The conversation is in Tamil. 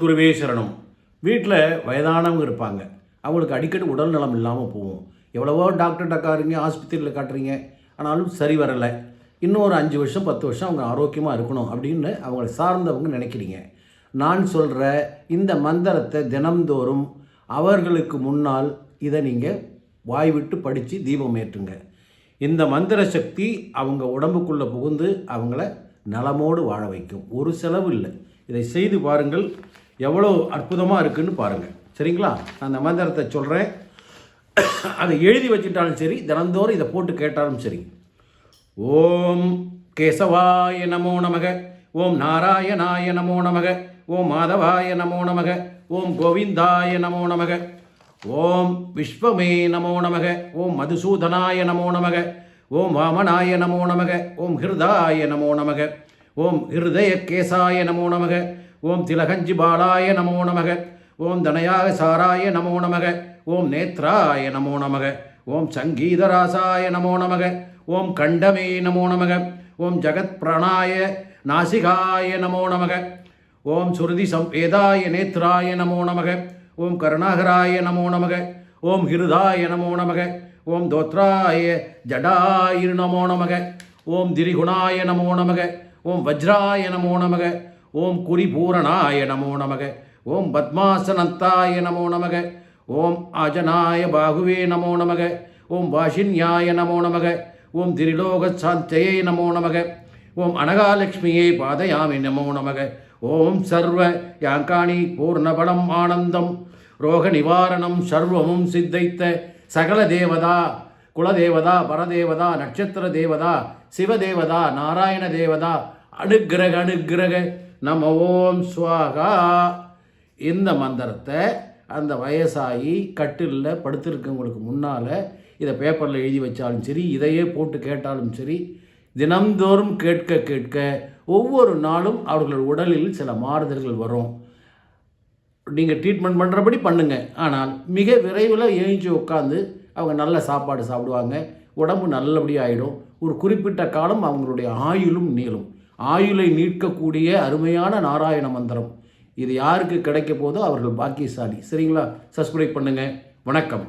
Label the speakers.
Speaker 1: குருவே சரணம். வீட்டில் வயதானவங்க இருப்பாங்க. அவங்களுக்கு அடிக்கடி உடல் நலம் இல்லாமல் போகும். எவ்வளவோ டாக்டர் டக்காருங்க ஆஸ்பத்திரியில் காட்டுறீங்க. ஆனாலும் சரி வரலை. இன்னும் ஒரு அஞ்சு வருஷம் பத்து வருஷம் அவங்க ஆரோக்கியமாக இருக்கணும் அப்படின்னு அவங்கள சார்ந்தவங்க நினைக்கிறீங்க. நான் சொல்கிற இந்த மந்திரத்தை தினம்தோறும் அவர்களுக்கு முன்னால் இதை நீங்கள் வாய் விட்டு படித்து தீபம் ஏற்றுங்க. இந்த மந்திர சக்தி அவங்க உடம்புக்குள்ளே புகுந்து அவங்கள நலமோடு வாழ வைக்கும். ஒரு செலவு இல்லை. இதை செய்து பாருங்கள். எவ்வளோ அற்புதமாக இருக்குன்னு பாருங்கள் சரிங்களா? நான் அந்த மந்திரத்தை சொல்கிறேன் அதை எழுதி வச்சுட்டாலும் சரி தினந்தோறும் இதை போட்டு கேட்டாலும் சரி. ஓம் கேசவாய நமோ நமக ஓம் நாராயணாய நமோ நமக ஓம் மாதவாய நமோ நமக ஓம் கோவிந்தாய நமோ நமக ஓம் விஸ்வமே நமோ நமக ஓம் மதுசூதனாய நமோ நமக ஓம் வாமனாய நமோ நமக ஓம் ஹிருதாய நமோ நமக ஓம் ஹிருதய கேசாய நமோ நமக ஓம் திலகஞ்சி பாலாய நமோ நமக ஓம் தனயாக சாராய நமோ நமக ஓம் நேத்ராய நமோ நமக ஓம் சங்கீதராசாய நமோ நமக ஓம் கண்டமே நமோ நமக ஓம் ஜகத் பிரணாய நாசிகாய நமோ நமக ஓம் சுருதி சம்வேதாய நேத்ராய நமோ நமக ஓம் கருணாகராய நமோ நமக ஓம் ஹிருதாய நமோ நமக ஓம் தோத்ராய ஜடாயிரு நமோ நமக ஓம் திரிகுணாய நமோ நமக ஓம் வஜ்ராய நமோ நமக ஓம் குறிபூரணாய நமோ நமக. ஓம் பத்மாசனத்தாய நமோ நமக. ஓம் அஜனாய பாகுவே நமோ நமக. ஓம் வாஷின்யாய நமோ நமக. ஓம் திரிலோக சாந்தயே நமோ நமக. ஓம் அனகாலட்சுமியை பாதயாமி நமோ நமக. ஓம் சர்வ யாங்காணி பூர்ணபடம் ஆனந்தம். ரோக நிவாரணம் சர்வமும் சித்தைத்த சகல தேவதா குலதேவதா பரதேவதா நட்சத்திர தேவதா சிவதேவதா நாராயண தேவதா அனுக்கிரக அனுக்கிரக. நம ஓம் ஸ்வாகா இந்த மந்திரத்தை அந்த வயசாகி கட்டிலில் படுத்திருக்கவங்களுக்கு முன்னால் இதை பேப்பரில் எழுதி வச்சாலும் சரி இதையே போட்டு கேட்டாலும் சரி தினம்தோறும் கேட்க கேட்க ஒவ்வொரு நாளும் அவர்கள் உடலில் சில மாறுதல்கள் வரும். நீங்கள் ட்ரீட்மெண்ட் பண்ணுறபடி பண்ணுங்கள் ஆனால் மிக விரைவில் எழுஞ்சி உட்காந்து அவங்க நல்ல சாப்பாடு சாப்பிடுவாங்க. உடம்பு நல்லபடியாக ஆகிடும் ஒரு குறிப்பிட்ட காலம் அவங்களுடைய ஆயுளும் நீளும். ஆயுளை நீட்கக்கூடிய அருமையான நாராயண மந்திரம். இது யாருக்கு கிடைக்க போதோ அவர்கள் பாக்கியசாலி. சரிங்களா? சப்ஸ்கிரைப் பண்ணுங்கள் வணக்கம்.